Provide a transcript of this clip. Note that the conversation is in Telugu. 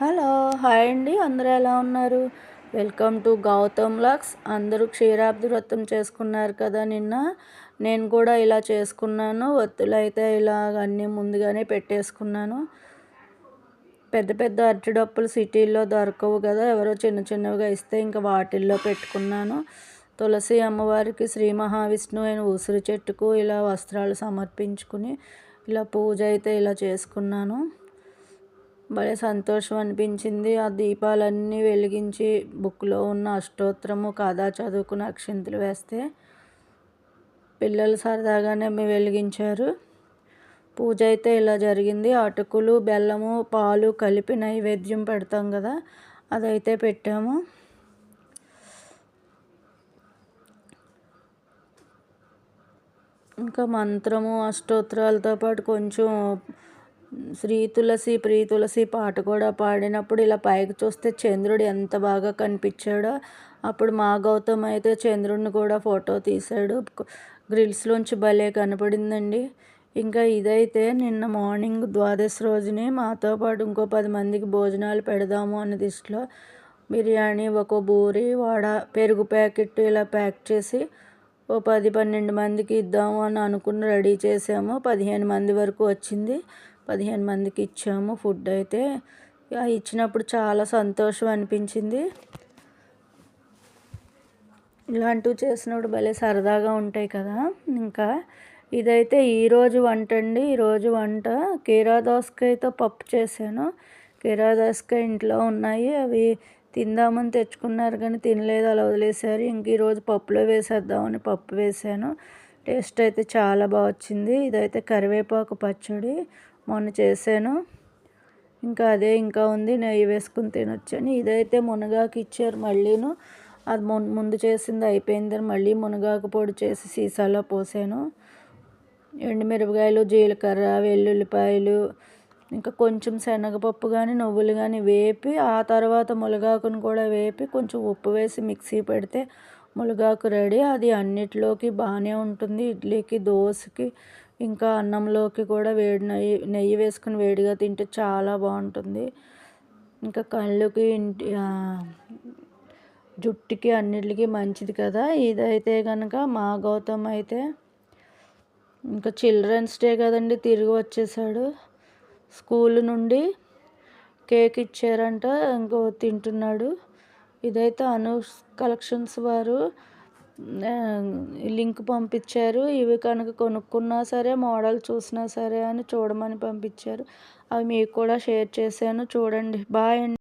హలో హాయ్ అండి. అందరూ ఎలా ఉన్నారు? Welcome to Gautham Lux. అందరూ క్షీరాబ్ది వ్రతం చేసుకున్నారు కదా నిన్న? నేను కూడా ఇలా చేసుకున్నాను. ఒత్తులు అయితే ఇలా అన్నీ ముందుగానే పెట్టేసుకున్నాను. పెద్ద పెద్ద అరటిడప్పులు సిటీల్లో దొరకవు కదా. ఎవరో చిన్న చిన్నవిగా ఇస్తే ఇంకా వాటిల్లో పెట్టుకున్నాను. తులసి అమ్మవారికి శ్రీ మహావిష్ణువు అయిన ఉసిరి చెట్టుకు ఇలా వస్త్రాలు సమర్పించుకుని ఇలా పూజ అయితే ఇలా చేసుకున్నాను. భలే సంతోషం అనిపించింది. ఆ దీపాలన్నీ వెలిగించి బుక్లో ఉన్న అష్టోత్తరము కాదా చదువుకుని అక్షింతలు వేస్తే పిల్లలు సరదాగానే వెలిగించారు. పూజ అయితే ఇలా జరిగింది. అటుకులు బెల్లము పాలు కలిపి నైవేద్యం పెడతాం కదా అదైతే పెట్టాము. ఇంకా మంత్రము అష్టోత్తరాలతో పాటు కొంచెం శ్రీ తులసి ప్రీ తులసి పాట కూడా పాడినప్పుడు ఇలా పైకి చూస్తే చంద్రుడు ఎంత బాగా కనిపించాడో అప్పుడు మా గౌతమ్ అయితే చంద్రుడిని కూడా ఫోటో తీశాడు. గ్రిల్స్లోంచి భలే కనపడిందండి. ఇంకా ఇదైతే నిన్న మార్నింగ్ ద్వాదశి రోజుని మాతో పాటు ఇంకో పది మందికి భోజనాలు పెడదాము అన్న దిశలో బిర్యానీ ఒక బూరి వడ పెరుగు ప్యాకెట్ ఇలా ప్యాక్ చేసి ఓ పది పన్నెండు మందికి ఇద్దాము అని అనుకుని రెడీ చేసాము. పదిహేను మంది వరకు వచ్చింది. పదిహేను మందికి ఇచ్చాము ఫుడ్ అయితే. ఇచ్చినప్పుడు చాలా సంతోషం అనిపించింది. ఇలాంటివి చేసినప్పుడు భలే సరదాగా ఉంటాయి కదా. ఇంకా ఇదైతే ఈరోజు వంట అండి. ఈరోజు వంట కీరా దోసకాయతో పప్పు చేశాను. కీరా దోసకాయ ఇంట్లో ఉన్నాయి. అవి తిందామని తెచ్చుకున్నారు కానీ తినలేదు. అలా వదిలేశారు. ఇంక ఈరోజు పప్పులో వేసేద్దామని పప్పు వేసాను టేస్ట్ అయితే చాలా బాగా వచ్చింది. ఇదైతే కరివేపాకు పచ్చడి. మొన్న చేశాను. ఇంకా అదే ఇంకా ఉంది నెయ్యి వేసుకుని తినొచ్చని. ఇదైతే మునగాకు ఇచ్చారు మళ్ళీను. అది ముందు చేసింది అయిపోయిందని మళ్ళీ మునగాకు పొడి చేసి సీసాలో పోసాను. ఎండుమిరపకాయలు జీలకర్ర వెల్లుల్లిపాయలు ఇంకా కొంచెం శనగపప్పు కానీ నువ్వులు కానీ వేపి ఆ తర్వాత మునగాకును కూడా వేపి కొంచెం ఉప్పు వేసి మిక్సీ పెడితే మునగాకు రెడీ. అది అన్నిటిలోకి బాగానే ఉంటుంది. ఇడ్లీకి దోశకి ఇంకా అన్నంలోకి కూడా వేడి నెయ్యి నెయ్యి వేసుకుని వేడిగా తింటే చాలా బాగుంటుంది. ఇంకా కళ్ళుకి ఇంటి జుట్టుకి అన్నిటికి మంచిది కదా. ఇదైతే కనుక మా గౌతమ్ అయితే ఇంకా చిల్డ్రన్స్ డే కదండి తిరిగి వచ్చేసాడు. స్కూల్ నుండి కేక్ ఇచ్చారంట ఇంకో తింటున్నాడు. ఇదైతే అను కలెక్షన్స్ వారు. లింక్ పంపించారు. ఇవి కనుక కొనుక్కున్నా సరే మోడల్ చూసినా సరే అని చూడమని పంపించారు. అవి మీకు కూడా షేర్ చేశాను. చూడండి. బాయ్ అండి.